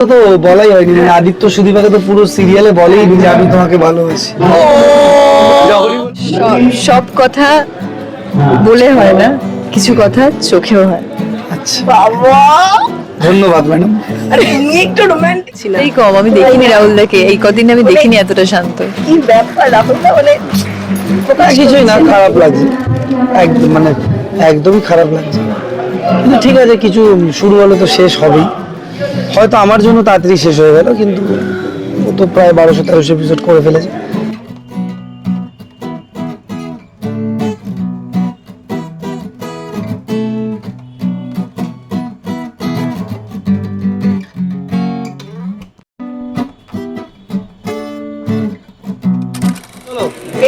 তো বলাই হয়নি মানে আদিত্য সুদীপাকে তো পুরো সিরিয়ালে বলেই যে আমি তোমাকে ভালোবাসি। সব- সব কথা বলে হয় না কিছু কথা চোখেও হয় আচ্ছা। বাবা! ধন্যবাদ ম্যাডাম আরে তুমি একটু রোমান্টিক ছিল। এই কম আমি দেখিনি রাহুল দাকে এই কদিন আমি দেখিনি এতটা শান্ত। কি ব্যাপার রাহুল দা মানে কিছুই না। খারাপ লাগছে। একদম মানে একদমই খারাপ লাগছে। কিন্তু ঠিক আছে কিছু শুরু হলে তো শেষ হবেই। হয়তো আমার জন্য তাড়াতাড়ি শেষ হয়ে গেল, কিন্তু ও তো প্রায় বারোশো তেরোশো এপিসোড করে ফেলেছে।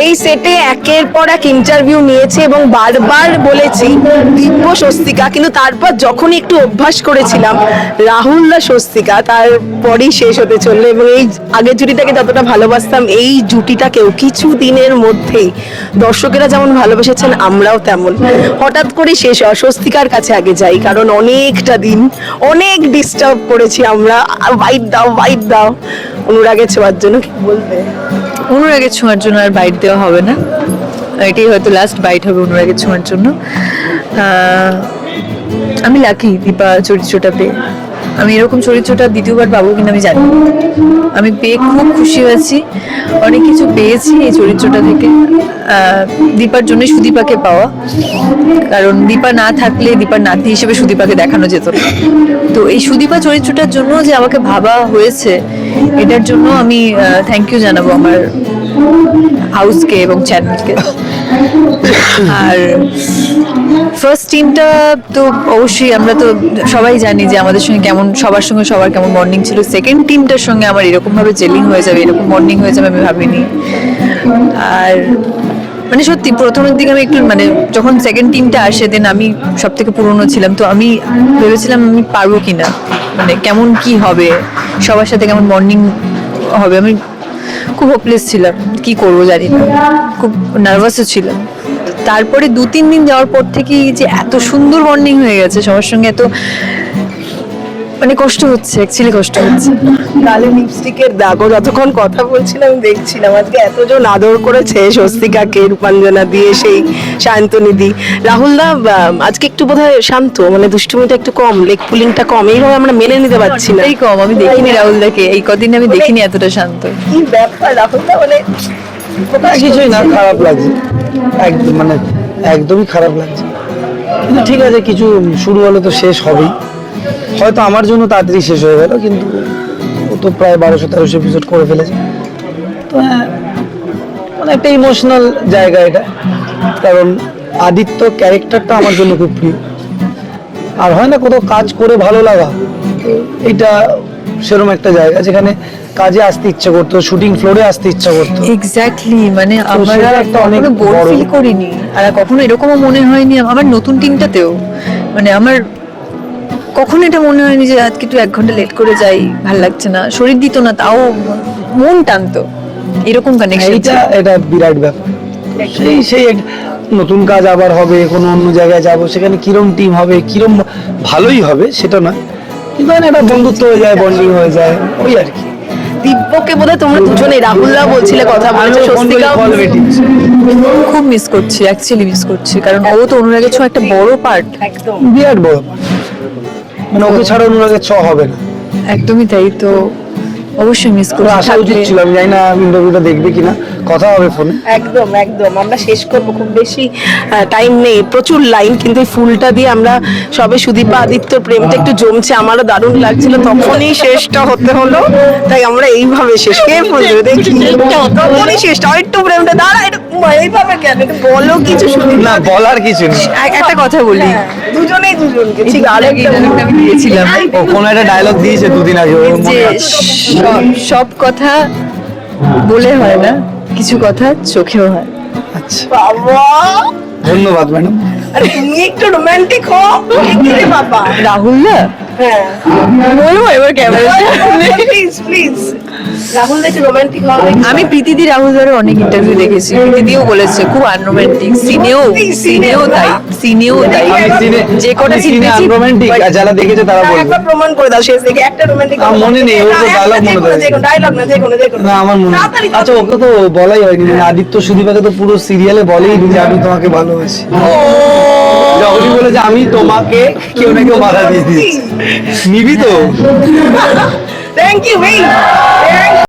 এই সেটে একের পর এক ইন্টারভিউ নিয়েছে এবং বারবার বলেছি দিব্য স্বস্তিকা। কিন্তু তারপর যখনই একটু অভ্যাস করেছিলাম, রাহুল দা স্বস্তিকা, তারপরই শেষ হতে চলল এবং এই আগের জুটিটাকে যতটা ভালোবাসতাম, এই জুটিটাকেও কিছু দিনের মধ্যেই দর্শকেরা যেমন ভালোবেসেছেন, আমরাও তেমন। হঠাৎ করে শেষ হয় স্বস্তিকার কাছে আগে যাই, কারণ অনেকটা দিন, অনেক ডিস্টার্ব করেছি আমরা। বাইট দাও বাইট দাও। অনুরাগে ছোঁয়ার জন্য কি বলবে? অনুরাগের ছোঁয়ার জন্য আর বাইট দেওয়া হবে না। এটাই হয়তো লাস্ট বাইট হবে অনুরাগের ছোঁয়ার জন্য। আমি লাকি দীপা চরিত্রটা পেয়ে। আমি এরকম চরিত্রটা দ্বিতীয়বার পাবো কিনা আমি জানি। আমি পেয়ে খুব খুশি হয়েছি। অনেক কিছু পেয়েছি এই চরিত্রটা থেকে। দীপার জন্য সুদীপাকে পাওয়া। কারণ দীপা না থাকলে দীপার নাতি হিসেবে সুদীপাকে দেখানো যেত না। তো এই সুদীপা চরিত্রটার জন্য যে আমাকে ভাবা হয়েছে, এটার জন্য আমি থ্যাংক ইউ জানাব আমার হাউসকে এবং চ্যানেলকে আর ফার্স্ট টিমটা তো অবশ্যই আমরা তো সবাই জানি যে আমাদের সঙ্গে কেমন, সবার সঙ্গে সবার কেমন মর্নিং ছিল। সেকেন্ড টিমটার সঙ্গে আমার এরকম ভাবে জেলিং হয়ে যাবে, এরকম মর্নিং হয়ে যাবে আমি ভাবিনি। আর মানে সত্যি প্রথমের দিকে আমি একটু মানে যখন সেকেন্ড টিমটা আসে দেন আমি সব থেকে পুরনো ছিলাম। তো আমি ভেবেছিলাম আমি পারব কিনা মানে কেমন কি হবে, সবার সাথে কেমন মর্নিং হবে। আমি খুব হোপলেস ছিলাম। কি করব জানি না। খুব নার্ভাসও ছিলাম। তারপরে দু তিন দিন যাওয়ার পর থেকেই যে এত সুন্দর বন্ডিং হয়ে গেছে, সবার সঙ্গে এত মানে কষ্ট হচ্ছে অ্যাকচুয়ালি কষ্ট হচ্ছে। গালে লিপস্টিকের দাগও যতক্ষণ কথা বলছিলাম দেখছিলাম। আজকে এতজন আদর করেছে স্বস্তিকাকে রূপাঞ্জনা দিয়ে সেই শান্তনিধি রাহুল দা আজকে একটু বোধহয় শান্ত মানে দুষ্টুমিটা একটু কম লেগ পুলিংটা কম। এইভাবে আমরা মেনে নিতে পারছি না। এই কম আমি দেখিনি রাহুল দাকে। এই কদিন আমি দেখিনি এতটা শান্ত। কি ব্যাপার রাহুল দা? মানে কিছুই না খারাপ লাগছে। একদম মানে একদমই খারাপ লাগছে। কিন্তু ঠিক আছে কিছু শুরু হলে তো শেষ হবেই। হয়তো আমার জন্য তাড়াতাড়ি শেষ হয়ে গেল কিন্তু ও তো প্রায় বারোশো তেরোশো এপিসোড করে ফেলেছে। তো হ্যাঁ মানে একটা ইমোশনাল জায়গা এটা কারণ আদিত্য ক্যারেক্টারটা আমার জন্য খুব প্রিয়। আর হয় না কোথাও কাজ করে ভালো লাগা এটা সেরকম একটা জায়গা যেখানে কাজে আসতে ইচ্ছা করতো শুটিং ফ্লোরে আসতে ইচ্ছা করতো। এক্স্যাক্টলি মানে আমরা একটা অনেক বোর বড়- ফিল করিনি। আর কখনো এরকমও মনে হয়নি আমার নতুন টিমটাতেও মানে আমার কখনো এটা মনে হয়নি যে আজকে একটু এক ঘণ্টা লেট করে যাই ভালো লাগছে না? শরীর দিত না তাও মন টানতো। এরকম কানেকশন এইটা এটা বিরাট ব্যাপার। সেই সেই নতুন কাজ আবার হবে কোনো অন্য জায়গায় যাব সেখানে কিরম টিম হবে কিরম ভালোই হবে সেটা না কিন্তু হয় একটা বন্ধুত্ব হয়ে যায় বন্ডিং হয়ে যায় ওই আর কি। দিব্যকে বোধহয় তোমরা দুজনে রাহুলরা বলছিলে কথা বলেছে স্বস্তিকাও খুব মিস করছি অ্যাকচুয়ালি মিস করছি কারণ ও তো অনুরাগের ছোঁয়া একটা বড় পার্ট একদম। বিরাট বড় মানে ওকে ছাড়া অনুরাগের ছ হবে না। একদমই তাই তো অবশ্যই মিস করে আশা আসা উচিত ছিল আমি জানি না ইন্টারভিউটা দেখবে কিনা। কথা হবে ফোনে? একদম একদম। আমরা শেষ করব খুব বেশি টাইম নেই। প্রচুর লাইন কিন্তু এই ফুলটা দিয়ে আমরা সবে সুদীপা আদিত্যর প্রেমটা একটু জমছে। আমারও দারুণ লাগছিল। তখনই শেষটা হতে হলো। তাই আমরা এইভাবে শেষ কে ফুল দেবে দেখি। তখনই শেষটা। আর একটু প্রেমটা দাঁড়া একটু এইভাবে কেন? একটু বলো কিছু শুনি। না বলার কিছু নেই। এক- একটা কথা বলি। দুজনেই দুজনকে ঠিক আরেকটা আমি দিয়েছিলাম। ও কোনো একটা ডায়লগ দিয়েছে দুদিন আগে যে সব- সব কথা বলে হয় না? কিছু কথা চোখেও হয়। আচ্ছা। বাবা! ধন্যবাদ ম্যাডাম। আরে তুমি একটু রোমান্টিক হও। বাবা। রাহুল না? হ্যাঁ। বলব এবার camera please please please Rahul দা একটু রোমান্টিক আমি প্রীতিদি রাহুল ধরে অনেক ইন্টারভিউ দেখেছি। প্রীতিদিও বলেছে খুব আনরোম্যান্টিক সিনেও সিনেও। তাই সিনেও তাই। সিনে- যে কটা সিনে unromantic, যারা দেখেছে তারা বলবে। একবার প্রমাণ করে দাও শেষ দিকে একটা রোমান্টিক আমার মনে নেই, ওর তো dialogue মনে থাকে। ডায়লগ না যে কোনো যে কোনো না আমার মনে। আচ্ছা ওকে তো বলাই হয়নি আদিত্য সুদীপাকে তো পুরো সিরিয়ালে বলেই নি যে আমি তোমাকে ভালোবাসি। যখনই বলে যে আমি তোমাকে কেউ না কেউ বাধা দিয়ে দিয়েছি। নিবি তো? Thank you